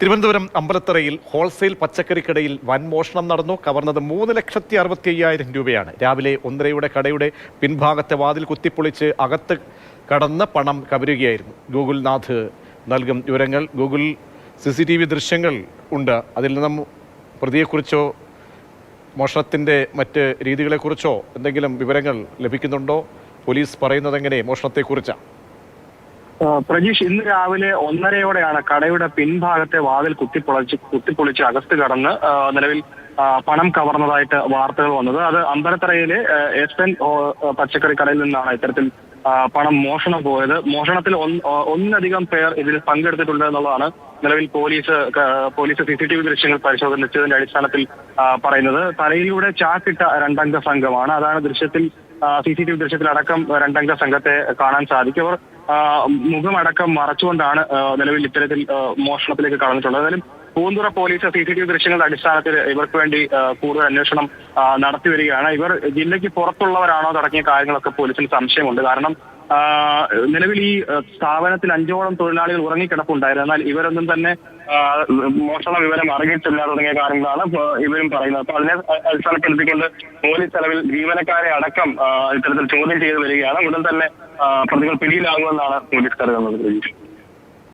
Thiruvananthapuram അമ്പലത്തറയിൽ wholesale പച്ചക്കറിക്കടയിൽ വൻ മോഷണം നടന്നു. കവർന്നത് മൂന്ന് ലക്ഷത്തി അറുപത്തി അയ്യായിരം രൂപയാണ്. രാവിലെ ഒന്നരയുടെ കടയുടെ പിൻഭാഗത്തെ വാതിൽ കുത്തിപ്പൊളിച്ച് അകത്ത് കടന്ന് പണം കവരുകയായിരുന്നു. ഗൂഗിൾനാഥ് നൽകും വിവരങ്ങൾ. Google C C T V ദൃശ്യങ്ങൾ ഉണ്ട്. അതിൽ നിന്നും പ്രതിയെക്കുറിച്ചോ മോഷണത്തിന്റെ മറ്റ് രീതികളെക്കുറിച്ചോ എന്തെങ്കിലും വിവരങ്ങൾ ലഭിക്കുന്നുണ്ടോ? പോലീസ് പറയുന്നതെങ്ങനെ മോഷണത്തെക്കുറിച്ചാണ്? പ്രജീഷ് ഇന്ന് രാവിലെ ഒന്നരയോടെയാണ് കടയുടെ പിൻഭാഗത്തെ വാതിൽ കുത്തിപ്പൊളിച്ച് കുത്തിപ്പൊളിച്ച് അകത്ത് കടന്ന് നിലവിൽ പണം കവർന്നതായിട്ട് വാർത്തകൾ വന്നത്. അത് അമ്പലത്തറയിലെ എസ് എൻ പച്ചക്കറി കടയിൽ നിന്നാണ് ഇത്തരത്തിൽ പണം മോഷണം പോയത്. മോഷണത്തിൽ ഒന്നധികം പേർ ഇതിൽ പങ്കെടുത്തിട്ടുണ്ട് എന്നുള്ളതാണ് നിലവിൽ police police C C T V ദൃശ്യങ്ങൾ പരിശോധിച്ചതിന്റെ അടിസ്ഥാനത്തിൽ പറയുന്നത്. തലയിലൂടെ ചാക്കിട്ട രണ്ടംഗ സംഘമാണ്. അതാണ് ദൃശ്യത്തിൽ സി സി ടി വി ദൃശ്യത്തിലടക്കം രണ്ടംഗ സംഘത്തെ കാണാൻ സാധിക്കും. അവർ മുഖമടക്കം മറച്ചുകൊണ്ടാണ് നിലവിൽ ഇത്തരത്തിൽ മോഷണത്തിലേക്ക് കടന്നിട്ടുള്ളത്. എന്നാലും Poonthura police C C T V ദൃശ്യങ്ങളുടെ അടിസ്ഥാനത്തിൽ ഇവർക്ക് വേണ്ടി കൂടുതൽ അന്വേഷണം നടത്തി വരികയാണ്. ഇവർ ജില്ലയ്ക്ക് പുറത്തുള്ളവരാണോ തുടങ്ങിയ കാര്യങ്ങളൊക്കെ പോലീസിന് സംശയമുണ്ട്. കാരണം നിലവിൽ ഈ സ്ഥാപനത്തിൽ അഞ്ചോളം തൊഴിലാളികൾ ഉറങ്ങിക്കിടപ്പുണ്ടായിരുന്നു. എന്നാൽ ഇവരൊന്നും തന്നെ മോഷണ വിവരം അറിയിച്ചില്ല തുടങ്ങിയ കാര്യങ്ങളാണ് ഇവരും പറയുന്നത്. അപ്പൊ അതിനെ അടിസ്ഥാനപ്പെടുത്തിക്കൊണ്ട് പോലീസ് ചെലവിൽ ജീവനക്കാരെ അടക്കം ഇത്തരത്തിൽ ചോദ്യം ചെയ്ത് വരികയാണ്. ഉടൻ തന്നെ പ്രതികൾ പിടിയിലാകുമെന്നാണ് പോലീസ് കരുതുന്നത്.